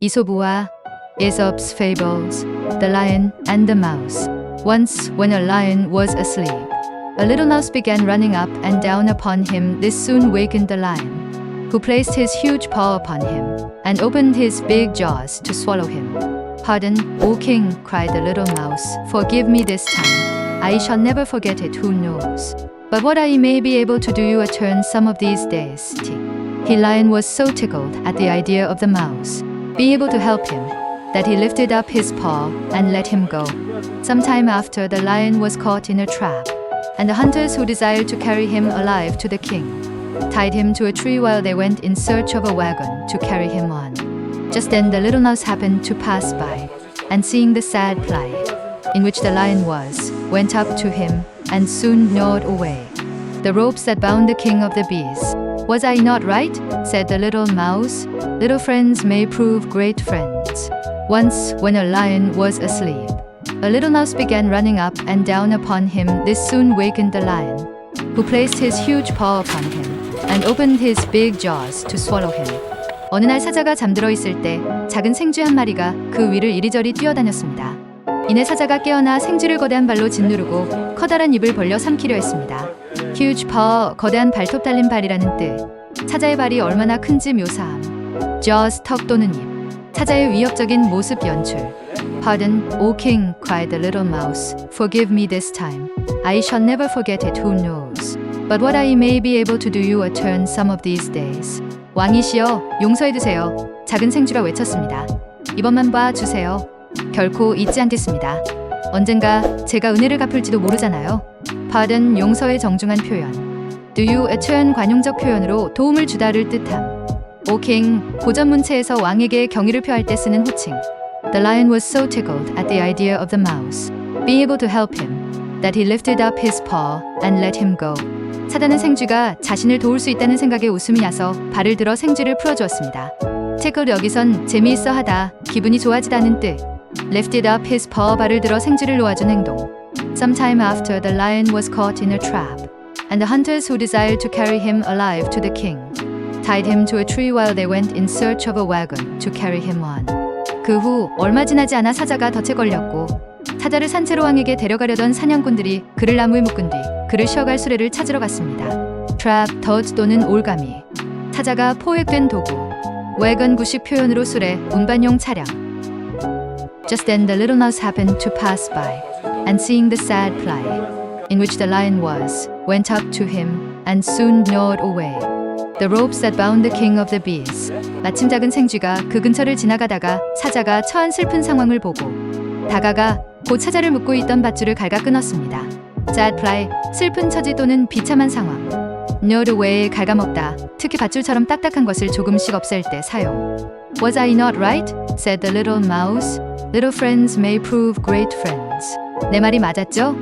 Isoboa Aesop's Fables, The Lion and the Mouse. Once, when a lion was asleep, a little mouse began running up and down upon him. This soon wakened the lion, who placed his huge paw upon him and opened his big jaws to swallow him. Pardon, O king, cried the little mouse, forgive me this time. I shall never forget it, who knows. But what I may be able to do you a turn some of these days. He lion was so tickled at the idea of the mouse being able to help him that he lifted up his paw and let him go. Some time after, the lion was caught in a trap, and the hunters who desired to carry him alive to the king tied him to a tree while they went in search of a wagon to carry him on. Just then, the little mouse happened to pass by, and seeing the sad plight in which the lion was, went up to him and soon gnawed away the ropes that bound the king of the bees. Was I not right? said the little mouse. Little friends may prove great friends. Once, when a lion was asleep, a little mouse began running up and down upon him. This soon wakened the lion, who placed his huge paw upon him and opened his big jaws to swallow him. 어느 날 사자가 잠들어 있을 때 작은 생쥐 한 마리가 그 위를 이리저리 뛰어다녔습니다. 이내 사자가 깨어나 생쥐를 거대한 발로 짓누르고 커다란 입을 벌려 삼키려 했습니다. Huge paw, 거대한 발톱 달린 발이라는 뜻. 사자의 발이 얼마나 큰지 묘사함. jaws, 턱 또는 입. 사자의 위협적인 모습 연출. Pardon, O king, cried the little mouse. Forgive me this time. I shall never forget it, who knows? But what I may be able to do you a turn some of these days. 왕이시여, 용서해주세요. 작은 생쥐가 외쳤습니다. 이번만 봐 주세요. 결코 잊지 않겠습니다. 언젠가 제가 은혜를 갚을지도 모르잖아요. Pardon, 용서의 정중한 표현. Do you turn 관용적 표현으로 도움을 주다를 뜻함. King, 고전 문체에서 왕에게 경의를 표할 때 쓰는 호칭. The lion was so tickled at the idea of the mouse being able to help him that he lifted up his paw and let him go. 사자는 생쥐가 자신을 도울 수 있다는 생각에 웃음이 나서 발을 들어 생쥐를 풀어주었습니다. tickle 여기선 재미있어 하다, 기분이 좋아지다는 뜻. lifted up his paw 발을 들어 생쥐를 놓아준 행동. Sometime after the lion was caught in a trap, and the hunters who desired to carry him alive to the king tied him to a tree while they went in search of a wagon to carry him on. 그 후 얼마 지나지 않아 사자가 덫에 걸렸고 사자를 산채로 왕에게 데려가려던 사냥꾼들이 그를 나무에 묶은 뒤 그를 쉬어갈 수레를 찾으러 갔습니다. trap, 덫 또는 올가미. 사자가 포획된 도구. wagon 구식 표현으로 수레, 운반용 차량. Just then the little mouse happened to pass by, and seeing the sad plight in which the lion was, went up to him and soon gnawed away the ropes that bound the king of the bees. 마침 작은 생쥐가 그 근처를 지나가다가 사자가 처한 슬픈 상황을 보고 다가가 곧 사자를 묶고 있던 밧줄을 갈가 끊었습니다. sad plight, 슬픈 처지 또는 비참한 상황. gnawed away, 갉아먹다. 특히 밧줄처럼 딱딱한 것을 조금씩 없앨 때 사용. Was I not right? said the little mouse. Little friends may prove great friends. 내 말이 맞았죠?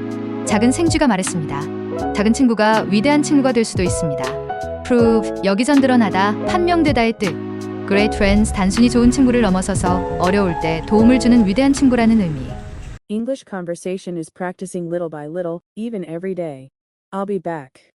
작은 생쥐가 말했습니다. 작은 친구가 위대한 친구가 될 수도 있습니다. prove, 여기전 드러나다, 판명되다의 뜻. great friends, 단순히 좋은 친구를 넘어서서 어려울 때 도움을 주는 위대한 친구라는 의미. English conversation is practicing little by little, even every day. I'll be back.